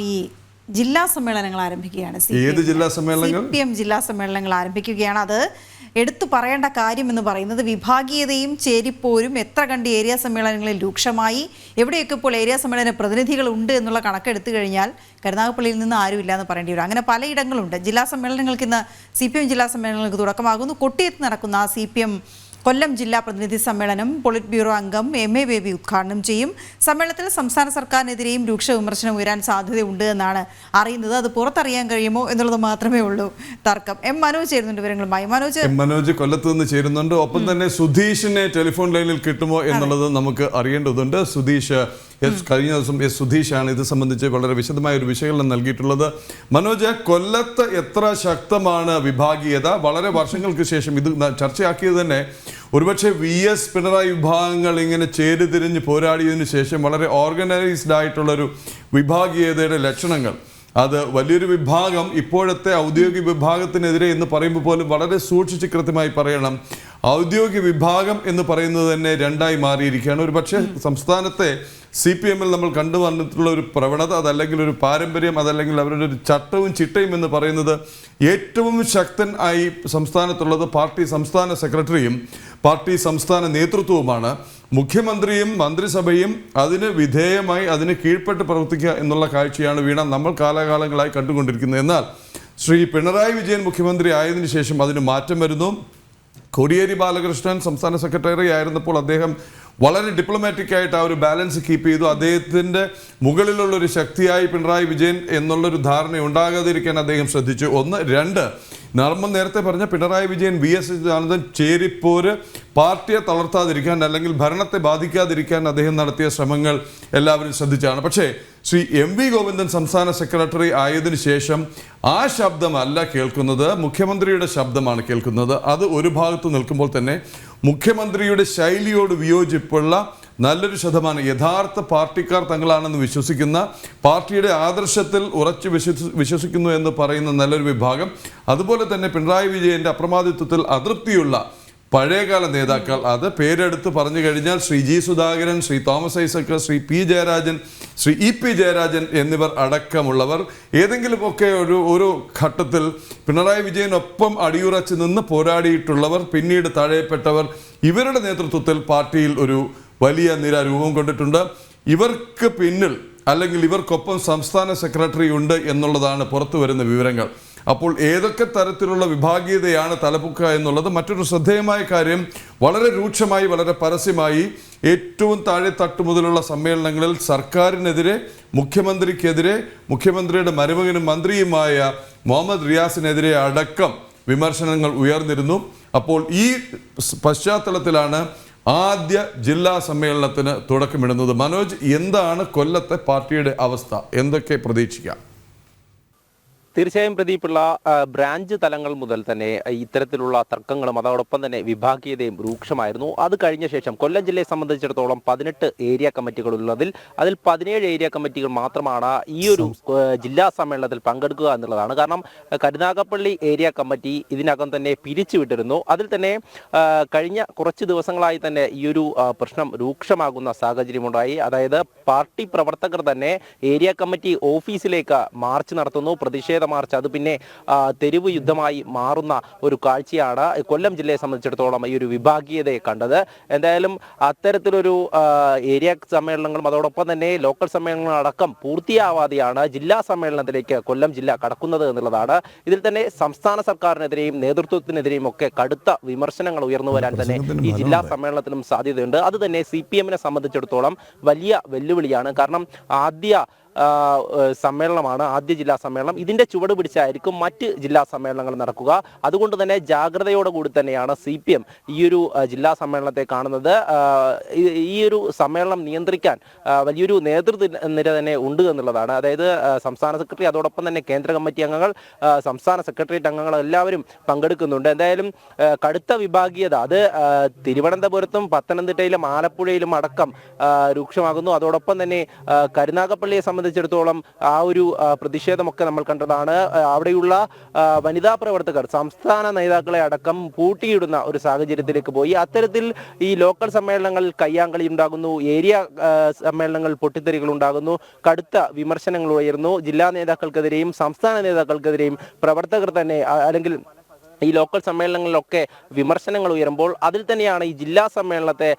ഈ ജില്ലാ സമ്മേളനങ്ങൾ ആരംഭിക്കുകയാണ്. സി ഏത് ജില്ലാ സമ്മേളനങ്ങൾ? പി എം ജില്ലാ സമ്മേളനങ്ങൾ ആരംഭിക്കുകയാണ്. അത് എടുത്തു പറയേണ്ട കാര്യം എന്ന് പറയുന്നത് വിഭാഗീയതയും ചേരിപ്പോരും എത്ര കണ്ട് ഏരിയ സമ്മേളനങ്ങളിൽ രൂക്ഷമായി എവിടെയൊക്കെ ഇപ്പോൾ ഏരിയ സമ്മേളന പ്രതിനിധികൾ ഉണ്ട് എന്നുള്ള കണക്കെടുത്തു കഴിഞ്ഞാൽ കരുനാഗപ്പള്ളിയിൽ നിന്ന് ആരുമില്ല എന്ന് പറയേണ്ടി വരും. അങ്ങനെ പലയിടങ്ങളുണ്ട്. ജില്ലാ സമ്മേളനങ്ങൾക്ക് ഇന്ന് സി പി എം ജില്ലാ സമ്മേളനങ്ങൾക്ക് തുടക്കമാകുന്നു. കൊട്ടിയത്ത് നടക്കുന്ന സി പി എം കൊല്ലം ജില്ലാ പ്രതിനിധി സമ്മേളനം പൊളിറ്റ് ബ്യൂറോ അംഗം എം എ ബേബി ഉദ്ഘാടനം ചെയ്യും. സമ്മേളനത്തിൽ സംസ്ഥാന സർക്കാരിനെതിരെയും രൂക്ഷ വിമർശനം ഉയരാൻ സാധ്യതയുണ്ട് എന്നാണ് അറിയുന്നത്. അത് പുറത്തറിയാൻ കഴിയുമോ എന്നുള്ളത് മാത്രമേ ഉള്ളൂ. തർക്കം. എം മനോജ് ചേരുന്നുണ്ട് വിവരങ്ങളുമായി. മനോജ്? മനോജ് കൊല്ലത്ത് നിന്ന് ചേരുന്നുണ്ട്. ഒപ്പം തന്നെ സുധീഷിനെ ടെലിഫോൺ ലൈനിൽ കിട്ടുമോ എന്നുള്ളത് നമുക്ക് അറിയേണ്ടതുണ്ട്. സുധീഷ് എസ് കഴിഞ്ഞ ദിവസം എസ് സുധീഷാണ് ഇത് സംബന്ധിച്ച് വളരെ വിശദമായ ഒരു വിശകലനം നൽകിയിട്ടുള്ളത്. മനോജ് കൊല്ലത്ത് എത്ര ശക്തമാണ് വിഭാഗീയത? വളരെ വർഷങ്ങൾക്ക് ശേഷം ഇത് ചർച്ചയാക്കിയത് തന്നെ ഒരുപക്ഷെ വി എസ് പിണറായി വിഭാഗങ്ങൾ ഇങ്ങനെ ചേരുതിരിഞ്ഞ് പോരാടിയതിനു ശേഷം വളരെ ഓർഗനൈസ്ഡ് ആയിട്ടുള്ളൊരു വിഭാഗീയതയുടെ ലക്ഷണങ്ങൾ. അത് വലിയൊരു വിഭാഗം ഇപ്പോഴത്തെ ഔദ്യോഗിക വിഭാഗത്തിനെതിരെ എന്ന് പറയുമ്പോൾ പോലും വളരെ സൂക്ഷിച്ച് കൃത്യമായി പറയണം. ഔദ്യോഗിക വിഭാഗം എന്ന് പറയുന്നത് തന്നെ രണ്ടായി മാറിയിരിക്കുകയാണ്. ഒരു പക്ഷേ സംസ്ഥാനത്തെ സി പി എമ്മിൽ നമ്മൾ കണ്ടുവന്നിട്ടുള്ള ഒരു പ്രവണത അതല്ലെങ്കിൽ ഒരു പാരമ്പര്യം അതല്ലെങ്കിൽ അവരുടെ ഒരു ചട്ടവും ചിട്ടയും എന്ന് പറയുന്നത് ഏറ്റവും ശക്തൻ ആയി സംസ്ഥാനത്തുള്ളത് പാർട്ടി സംസ്ഥാന സെക്രട്ടറിയും പാർട്ടി സംസ്ഥാന നേതൃത്വവുമാണ്. മുഖ്യമന്ത്രിയും മന്ത്രിസഭയും അതിന് വിധേയമായി അതിന് കീഴ്പ്പെട്ട് പ്രവർത്തിക്കുക എന്നുള്ള കാഴ്ചയാണ് വീണ നമ്മൾ കാലാകാലങ്ങളായി കണ്ടുകൊണ്ടിരിക്കുന്നത്. എന്നാൽ ശ്രീ പിണറായി വിജയൻ മുഖ്യമന്ത്രി ആയതിനു ശേഷം അതിന് മാറ്റം വരുന്നു. കോടിയേരി ബാലകൃഷ്ണൻ സംസ്ഥാന സെക്രട്ടറി ആയിരുന്നപ്പോൾ അദ്ദേഹം വളരെ ഡിപ്ലോമാറ്റിക് ആയിട്ട് ആ ഒരു ബാലൻസ് കീപ്പ് ചെയ്തു. അദ്ദേഹത്തിന്റെ മുകളിലുള്ള ഒരു ശക്തിയായി പിണറായി വിജയൻ എന്നുള്ളൊരു ധാരണ ഉണ്ടാകാതിരിക്കാൻ അദ്ദേഹം ശ്രദ്ധിച്ചു. ഒന്ന് രണ്ട് നർമ്മം നേരത്തെ പറഞ്ഞ പിണറായി വിജയൻ വി എസ് അച്യുതാനന്ദൻ ചേരിപ്പോര് പാർട്ടിയെ തളർത്താതിരിക്കാൻ അല്ലെങ്കിൽ ഭരണത്തെ ബാധിക്കാതിരിക്കാൻ അദ്ദേഹം നടത്തിയ ശ്രമങ്ങൾ എല്ലാവരും ശ്രദ്ധിച്ചാണ് പക്ഷേ ശ്രീ എം വി ഗോവിന്ദൻ സംസ്ഥാന സെക്രട്ടറി ആയതിനു ശേഷം ആ ശബ്ദമല്ല കേൾക്കുന്നത് മുഖ്യമന്ത്രിയുടെ ശബ്ദമാണ് കേൾക്കുന്നത്. അത് ഒരു ഭാഗത്ത് നിൽക്കുമ്പോൾ തന്നെ മുഖ്യമന്ത്രിയുടെ ശൈലിയോട് വിയോജിപ്പുള്ള നല്ലൊരു ശതമാനം യഥാർത്ഥ പാർട്ടിക്കാർ തങ്ങളാണെന്ന് വിശ്വസിക്കുന്ന പാർട്ടിയുടെ ആദർശത്തിൽ ഉറച്ചു വിശ്വസിക്കുന്നു എന്ന് പറയുന്ന നല്ലൊരു വിഭാഗം. അതുപോലെ തന്നെ പിണറായി വിജയന്റെ അപ്രമാദിത്വത്തിൽ അതൃപ്തിയുള്ള പഴയകാല നേതാക്കൾ അത് പേരെടുത്ത് പറഞ്ഞു കഴിഞ്ഞാൽ Shri G Sudhakaran Shri Thomas Isaac Shri P Jayarajan Shri E P Jayarajan എന്നിവർ അടക്കമുള്ളവർ. ഏതെങ്കിലുമൊക്കെ ഒരു ഒരു ഘട്ടത്തിൽ പിണറായി വിജയനൊപ്പം അടിയുറച്ച് നിന്ന് പോരാടിയിട്ടുള്ളവർ പിന്നീട് തഴയപ്പെട്ടവർ ഇവരുടെ നേതൃത്വത്തിൽ പാർട്ടിയിൽ ഒരു വലിയ നിര രൂപം കൊണ്ടിട്ടുണ്ട്. ഇവർക്ക് പിന്നിൽ അല്ലെങ്കിൽ ഇവർക്കൊപ്പം സംസ്ഥാന സെക്രട്ടറി ഉണ്ട് എന്നുള്ളതാണ് പുറത്തു വരുന്ന വിവരങ്ങൾ. അപ്പോൾ ഏതൊക്കെ തരത്തിലുള്ള വിഭാഗീയതയാണ് തലപ്പുക്ക എന്നുള്ളത് മറ്റൊരു ശ്രദ്ധേയമായ കാര്യം വളരെ രൂക്ഷമായി വളരെ പരസ്യമായി ഏറ്റവും താഴെ തട്ട് മുതലുള്ള സമ്മേളനങ്ങളിൽ സർക്കാരിനെതിരെ മുഖ്യമന്ത്രിക്കെതിരെ മുഖ്യമന്ത്രിയുടെ മരുമകനും മന്ത്രിയുമായ മുഹമ്മദ് റിയാസിനെതിരെ അടക്കം വിമർശനങ്ങൾ ഉയർന്നിരുന്നു. അപ്പോൾ ഈ പശ്ചാത്തലത്തിലാണ് ആദ്യ ജില്ലാ സമ്മേളനത്തിന് തുടക്കമിടുന്നത്. മനോജ് എന്താണ് കൊല്ലത്തെ പാർട്ടിയുടെ അവസ്ഥ? എന്തൊക്കെ പ്രതീക്ഷിക്കാം? തീർച്ചയായും പ്രദീപുള്ള ബ്രാഞ്ച് തലങ്ങൾ മുതൽ തന്നെ ഇത്തരത്തിലുള്ള തർക്കങ്ങളും അതോടൊപ്പം തന്നെ വിഭാഗീയതയും രൂക്ഷമായിരുന്നു. അത് കഴിഞ്ഞ ശേഷം കൊല്ലം ജില്ലയെ സംബന്ധിച്ചിടത്തോളം പതിനെട്ട് ഏരിയ കമ്മിറ്റികൾ ഉള്ളതിൽ അതിൽ പതിനേഴ് ഏരിയ കമ്മിറ്റികൾ മാത്രമാണ് ഈ ഒരു ജില്ലാ സമ്മേളനത്തിൽ പങ്കെടുക്കുക എന്നുള്ളതാണ്. കാരണം കരുനാഗപ്പള്ളി ഏരിയ കമ്മിറ്റി ഇതിനകം തന്നെ പിരിച്ചുവിട്ടിരുന്നു. അതിൽ തന്നെ കഴിഞ്ഞ കുറച്ച് ദിവസങ്ങളായി തന്നെ ഈ ഒരു പ്രശ്നം രൂക്ഷമാകുന്ന സാഹചര്യമുണ്ടായി. അതായത് പാർട്ടി പ്രവർത്തകർ തന്നെ ഏരിയ കമ്മിറ്റി ഓഫീസിലേക്ക് മാർച്ച് നടത്തുന്നു. പ്രതിഷേധ മാർച്ച്. അത് പിന്നെ തെരുവ് യുദ്ധമായി മാറുന്ന ഒരു കാഴ്ചയാണ് കൊല്ലം ജില്ലയെ സംബന്ധിച്ചിടത്തോളം ഈ ഒരു വിഭാഗീയതയെ കണ്ടത്. എന്തായാലും അത്തരത്തിലൊരു ഏരിയ സമ്മേളനങ്ങളും അതോടൊപ്പം തന്നെ ലോക്കൽ സമ്മേളനങ്ങളും അടക്കം പൂർത്തിയാവാതെയാണ് ജില്ലാ സമ്മേളനത്തിലേക്ക് കൊല്ലം ജില്ല കടക്കുന്നത് എന്നുള്ളതാണ്. ഇതിൽ തന്നെ സംസ്ഥാന സർക്കാരിനെതിരെയും നേതൃത്വത്തിനെതിരെയും ഒക്കെ കടുത്ത വിമർശനങ്ങൾ ഉയർന്നു വരാൻ തന്നെ ഈ ജില്ലാ സമ്മേളനത്തിലും സാധ്യതയുണ്ട്. അത് തന്നെ സി പി എമ്മിനെ സംബന്ധിച്ചിടത്തോളം വലിയ വെല്ലുവിളിയാണ്. കാരണം ആദ്യ സമ്മേളനമാണ് ആദ്യ ജില്ലാ സമ്മേളനം. ഇതിന്റെ ചുവട് പിടിച്ചായിരിക്കും മറ്റ് ജില്ലാ സമ്മേളനങ്ങൾ നടക്കുക. അതുകൊണ്ട് തന്നെ ജാഗ്രതയോടെ കൂടി തന്നെയാണ് സി പി എം ഈ ഒരു ജില്ലാ സമ്മേളനത്തെ കാണുന്നത്. ഈ- ഒരു സമ്മേളനം നിയന്ത്രിക്കാൻ വലിയൊരു നേതൃത്വ നിര തന്നെ ഉണ്ട് എന്നുള്ളതാണ്. അതായത് സംസ്ഥാന സെക്രട്ടറി അതോടൊപ്പം തന്നെ കേന്ദ്ര കമ്മിറ്റി അംഗങ്ങൾ സംസ്ഥാന സെക്രട്ടേറിയറ്റ് അംഗങ്ങൾ എല്ലാവരും പങ്കെടുക്കുന്നുണ്ട്. എന്തായാലും കടുത്ത വിഭാഗീയത അത് തിരുവനന്തപുരത്തും പത്തനംതിട്ടയിലും ആലപ്പുഴയിലും അടക്കം രൂക്ഷമാകുന്നു. അതോടൊപ്പം തന്നെ കരുനാഗപ്പള്ളിയെ സംബന്ധിച്ച് സംബന്ധിച്ചിടത്തോളം ആ ഒരു പ്രതിഷേധമൊക്കെ നമ്മൾ കണ്ടതാണ്. അവിടെയുള്ള വനിതാ പ്രവർത്തകർ സംസ്ഥാന നേതാക്കളെ അടക്കം പൂട്ടിയിടുന്ന ഒരു സാഹചര്യത്തിലേക്ക് പോയി. അത്തരത്തിൽ ഈ ലോക്കൽ സമ്മേളനങ്ങൾ കയ്യാങ്കളി ഉണ്ടാകുന്നു ഏരിയ സമ്മേളനങ്ങൾ പൊട്ടിത്തെറികൾ ഉണ്ടാകുന്നു കടുത്ത വിമർശനങ്ങൾ ഉയർന്നു. ജില്ലാ നേതാക്കൾക്കെതിരെയും സംസ്ഥാന നേതാക്കൾക്കെതിരെയും പ്രവർത്തകർ തന്നെ അല്ലെങ്കിൽ ഈ ലോക്കൽ സമ്മേളനങ്ങളിലൊക്കെ വിമർശനങ്ങൾ ഉയരുമ്പോൾ അതിൽ തന്നെയാണ് ഈ ജില്ലാ സമ്മേളനത്തെ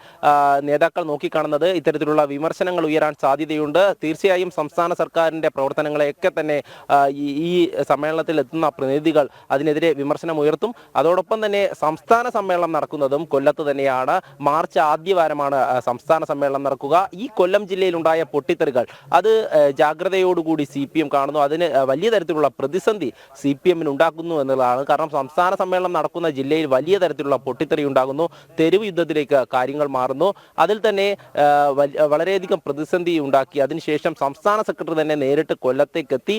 നേതാക്കൾ നോക്കിക്കാണുന്നത്. ഇത്തരത്തിലുള്ള വിമർശനങ്ങൾ ഉയരാൻ സാധ്യതയുണ്ട്. തീർച്ചയായും സംസ്ഥാന സർക്കാരിന്റെ പ്രവർത്തനങ്ങളെയൊക്കെ തന്നെ ഈ സമ്മേളനത്തിൽ എത്തുന്ന പ്രതിനിധികൾ അതിനെതിരെ വിമർശനം ഉയർത്തും. അതോടൊപ്പം തന്നെ സംസ്ഥാന സമ്മേളനം നടക്കുന്നതും കൊല്ലത്ത് തന്നെയാണ്. മാർച്ച് ആദ്യവാരമാണ് സംസ്ഥാന സമ്മേളനം നടക്കുക. ഈ കൊല്ലം ജില്ലയിലുണ്ടായ പൊട്ടിത്തെറികൾ അത് ജാഗ്രതയോടുകൂടി സി പി എം കാണുന്നു. അതിന് വലിയ തരത്തിലുള്ള പ്രതിസന്ധി സി പി എമ്മിന് ഉണ്ടാക്കുന്നു എന്നുള്ളതാണ്. കാരണം സംസ്ഥാന സമ്മേളനം നടക്കുന്ന ജില്ലയിൽ വലിയ തരത്തിലുള്ള പൊട്ടിത്തെറി ഉണ്ടാകുന്നു. തെരുവ് യുദ്ധത്തിലേക്ക് കാര്യങ്ങൾ മാറുന്നു. അതിൽ തന്നെ വളരെയധികം പ്രതിസന്ധി ഉണ്ടാക്കി. അതിനുശേഷം സംസ്ഥാന സെക്രട്ടറി തന്നെ നേരിട്ട് കൊല്ലത്തേക്ക് എത്തി.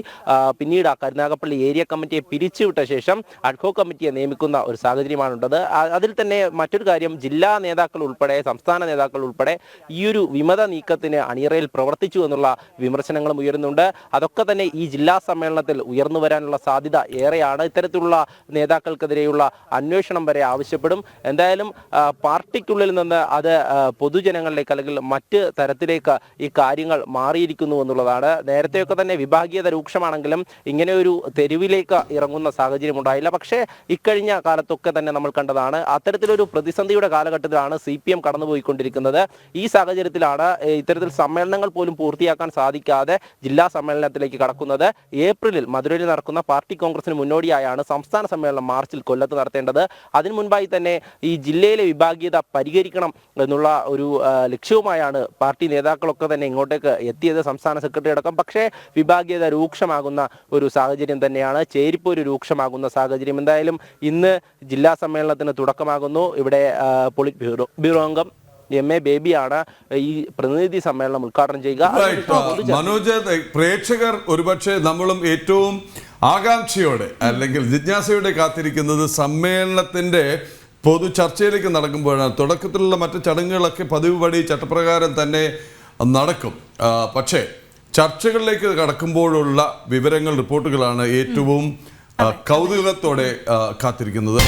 പിന്നീട് ആ കരുനാഗപ്പള്ളി ഏരിയ കമ്മിറ്റിയെ പിരിച്ചുവിട്ട ശേഷം അഡ്ഹോ കമ്മിറ്റിയെ നിയമിക്കുന്ന ഒരു സാഹചര്യമാണുള്ളത്. അതിൽ തന്നെ മറ്റൊരു കാര്യം ജില്ലാ നേതാക്കൾ ഉൾപ്പെടെ സംസ്ഥാന നേതാക്കൾ ഉൾപ്പെടെ ഈ ഒരു വിമത നീക്കത്തിന് അണിയറയിൽ പ്രവർത്തിച്ചു എന്നുള്ള വിമർശനങ്ങളും ഉയരുന്നുണ്ട്. അതൊക്കെ തന്നെ ഈ ജില്ലാ സമ്മേളനത്തിൽ ഉയർന്നു വരാനുള്ള സാധ്യത ഏറെയാണ്. ഇത്തരത്തിലുള്ള നേതാക്കൾക്കെതിരെയുള്ള അന്വേഷണം വരെ ആവശ്യപ്പെടും. എന്തായാലും പാർട്ടിക്കുള്ളിൽ നിന്ന് അത് പൊതുജനങ്ങളിലേക്ക് അല്ലെങ്കിൽ മറ്റ് തരത്തിലേക്ക് ഈ കാര്യങ്ങൾ മാറിയിരിക്കുന്നു എന്നുള്ളതാണ്. നേരത്തെയൊക്കെ തന്നെ വിഭാഗീയത രൂക്ഷമാണെങ്കിലും ഇങ്ങനെ ഒരു തെരുവിലേക്ക് ഇറങ്ങുന്ന സാഹചര്യം ഉണ്ടായില്ല. പക്ഷേ ഇക്കഴിഞ്ഞ കാലത്തൊക്കെ തന്നെ നമ്മൾ കണ്ടതാണ് അത്തരത്തിലൊരു പ്രതിസന്ധിയുടെ കാലഘട്ടത്തിലാണ് സി പി എം കടന്നുപോയിക്കൊണ്ടിരിക്കുന്നത്. ഈ സാഹചര്യത്തിലാണ് ഇത്തരത്തിൽ സമ്മേളനങ്ങൾ പോലും പൂർത്തിയാക്കാൻ സാധിക്കാതെ ജില്ലാ സമ്മേളനത്തിലേക്ക് കടക്കുന്നത്. ഏപ്രിലിൽ മധുരയിൽ നടക്കുന്ന പാർട്ടി കോൺഗ്രസിന് മുന്നോടിയായാണ് സംസ്ഥാന സമ്മേളനം മാർച്ചിൽ കൊല്ലത്ത് നടത്തേണ്ടത്. അതിനു മുൻപായി തന്നെ ഈ ജില്ലയിലെ വിഭാഗീയത പരിഹരിക്കണം എന്നുള്ള ഒരു ലക്ഷ്യവുമായാണ് പാർട്ടി നേതാക്കളൊക്കെ തന്നെ ഇങ്ങോട്ടേക്ക് എത്തിയത് സംസ്ഥാന സെക്രട്ടറി അടക്കം. പക്ഷേ വിഭാഗീയത രൂക്ഷമാകുന്ന ഒരു സാഹചര്യം തന്നെയാണ്. ചേരിപ്പോര് രൂക്ഷമാകുന്ന സാഹചര്യം എന്തായാലും ഇന്ന് ജില്ലാ സമ്മേളനത്തിന് തുടക്കമാകുന്നു. ഇവിടെ പൊളിറ്റ് ബ്യൂറോ ബ്യൂറോ അംഗം എം. എ. ബേബിയാണ് ഈ പ്രതിനിധി സമ്മേളനം ഉദ്ഘാടനം ചെയ്യുക. മനോജ് പ്രേക്ഷകർ ഒരുപക്ഷെ നമ്മളും ഏറ്റവും ആകാംക്ഷയോടെ അല്ലെങ്കിൽ ജിജ്ഞാസയോടെ കാത്തിരിക്കുന്നത് സമ്മേളനത്തിന്റെ പൊതു ചർച്ചയിലേക്ക് നടക്കുമ്പോഴാണ്. തുടക്കത്തിലുള്ള മറ്റ് ചടങ്ങുകളൊക്കെ പതിവ് പടി ചട്ടപ്രകാരം തന്നെ നടക്കും. പക്ഷേ ചർച്ചകളിലേക്ക് കടക്കുമ്പോഴുള്ള വിവരങ്ങൾ റിപ്പോർട്ടുകളാണ് ഏറ്റവും കൗതുകത്തോടെ കാത്തിരിക്കുന്നത്.